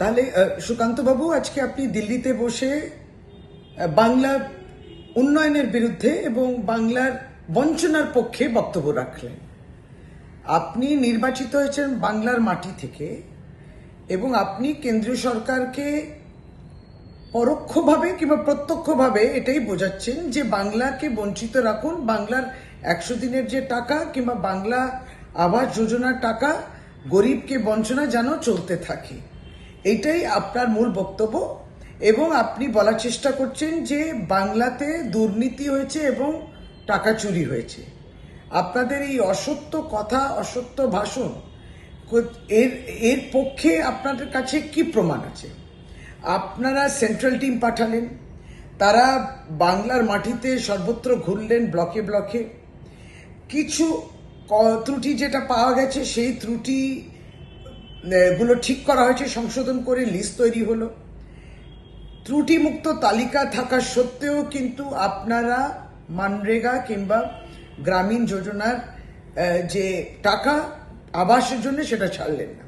তাহলে সুকান্ত বাবু আজকে আপনি দিল্লিতে বসে বাংলার উন্নয়নের বিরুদ্ধে এবং বাংলার বঞ্চনার পক্ষে বক্তব্য রাখলেন। আপনি নির্বাচিত হয়েছেন বাংলার মাটি থেকে এবং আপনি কেন্দ্রীয় সরকারকে পরোক্ষভাবে কিংবা প্রত্যক্ষভাবে এটাই বোঝাচ্ছেন যে বাংলাকে বঞ্চিত রাখুন, বাংলার একশো দিনের যে টাকা কিংবা বাংলা আবাস যোজনার টাকা গরিবকে বঞ্চনা যেন চলতে থাকে। এটাই আপনার মূল বক্তব্য। এবং আপনি বলার চেষ্টা করছেন যে বাংলাতে দুর্নীতি হয়েছে এবং টাকা চুরি হয়েছে। আপনাদের এই অসত্য কথা, অসত্য ভাষণ, এর এর পক্ষে আপনাদের কাছে কি প্রমাণ আছে? আপনারা সেন্ট্রাল টিম পাঠালেন, তারা বাংলার মাটিতে সর্বত্র ঘুরলেন ব্লকে ব্লকে। কিছু ত্রুটি যেটা পাওয়া গেছে, সেই ত্রুটি গুলো ঠিক করা হয়েছে, সংশোধন করে লিস্ট তৈরি হলো। ত্রুটিমুক্ত তালিকা থাকা সত্ত্বেও কিন্তু আপনারা মানরেগা কিংবা গ্রামীণ যোজনার যে টাকা আবাসের জন্য সেটা ছাড়লেন না।